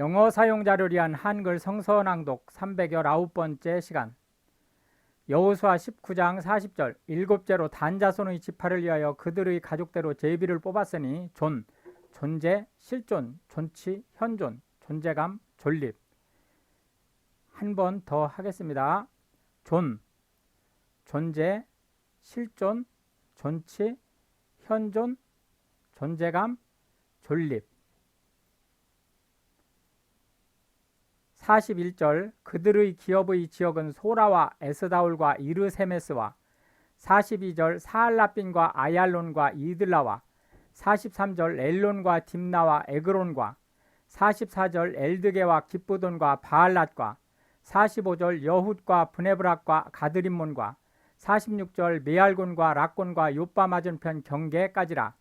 영어 사용자를 위한 한글 성서 낭독 319번째 시간. 여호수아 19장 40절 일곱째로 단자손의 지파를 위하여 그들의 가족대로 제비를 뽑았으니 존, 존재, 실존, 존치, 현존, 존재감, 존립. 한 번 더 하겠습니다. 존, 존재, 실존, 존치, 현존, 존재감, 존립 41절 그들의 기업의 지역은 소라와 에스다올과 이르세메스와 42절 사알라빈과 아얄론과 이들라와 43절 엘론과 딥나와 에그론과 44절 엘드게와 기쁘돈과 바알랏과 45절 여훗과 브네브락과 가드림몬과 46절 메알곤과 락곤과 요빠 맞은편 경계까지라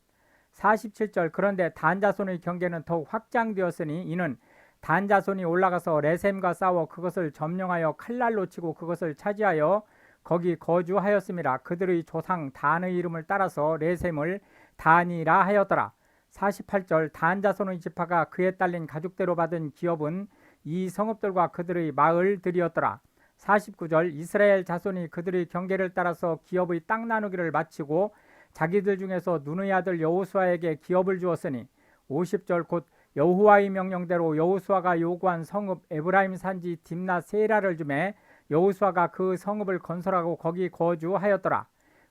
47절 그런데 단자손의 경계는 더욱 확장되었으니 이는 단자손이 올라가서 레셈과 싸워 그것을 점령하여 칼날로 치고 그것을 차지하여 거기 거주하였음이라 그들의 조상 단의 이름을 따라서 레셈을 단이라 하였더라. 48절 단자손의 지파가 그에 딸린 가족대로 받은 기업은 이 성읍들과 그들의 마을들이었더라. 49절 이스라엘 자손이 그들의 경계를 따라서 기업의 땅 나누기를 마치고 자기들 중에서 눈의 아들 여호수아에게 기업을 주었으니 50절 곧 여호와의 명령대로 여호수아가 요구한 성읍 에브라임 산지 딥나 세라를 주매 여호수아가 그 성읍을 건설하고 거기 거주하였더라.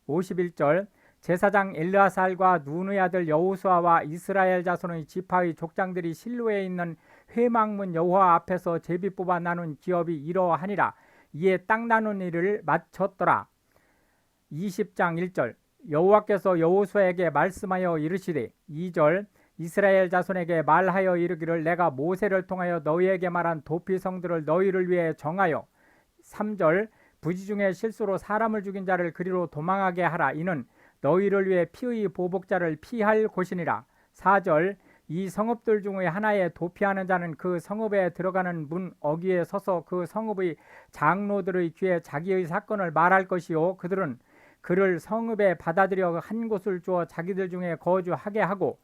51절 제사장 엘르아살과 눈의 아들 여호수아와 이스라엘 자손의 지파의 족장들이 실로에 있는 회막문 여호와 앞에서 제비 뽑아 나눈 기업이 이러하니라. 이에 땅 나눈 일을 마쳤더라. 20장 1절 여호와께서 여호수아에게 말씀하여 이르시되 2절 이스라엘 자손에게 말하여 이르기를 내가 모세를 통하여 너희에게 말한 도피 성들을 너희를 위해 정하여 3절 부지 중에 실수로 사람을 죽인 자를 그리로 도망하게 하라. 이는 너희를 위해 피의 보복자를 피할 곳이니라. 4절 이 성읍들 중에 하나에 도피하는 자는 그 성읍에 들어가는 문 어귀에 서서 그 성읍의 장로들의 귀에 자기의 사건을 말할 것이요. 그들은 그를 성읍에 받아들여 한 곳을 주어 자기들 중에 거주하게 하고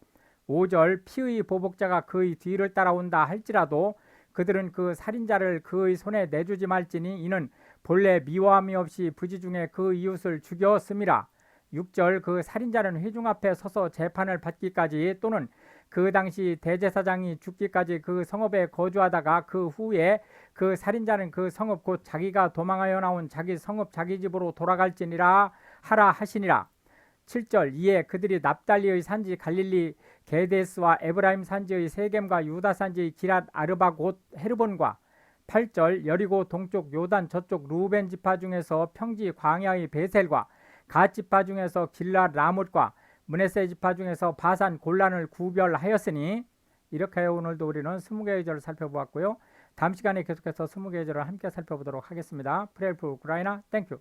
5절 피의 보복자가 그의 뒤를 따라온다 할지라도 그들은 그 살인자를 그의 손에 내주지 말지니 이는 본래 미워함이 없이 부지 중에 그 이웃을 죽였음이라. 6절 그 살인자는 회중 앞에 서서 재판을 받기까지 또는 그 당시 대제사장이 죽기까지 그 성읍에 거주하다가 그 후에 그 살인자는 그 성읍 곧 자기가 도망하여 나온 자기 성읍 자기 집으로 돌아갈지니라 하라 하시니라. 7절 이에 그들이 납달리의 산지 갈릴리 게데스와 에브라임 산지의 세겜과 유다 산지의 기랏 아르바 곧 헤르본과 8절 여리고 동쪽 요단 저쪽 루벤 지파 중에서 평지 광야의 베셀과 갓 지파 중에서 길라 라못과 문에세 지파 중에서 바산 골란을 구별하였으니 이렇게 오늘도 우리는 20개의 절을 살펴보았고요. 다음 시간에 계속해서 20개의 절을 함께 살펴보도록 하겠습니다. 프레일프 우크라이나 땡큐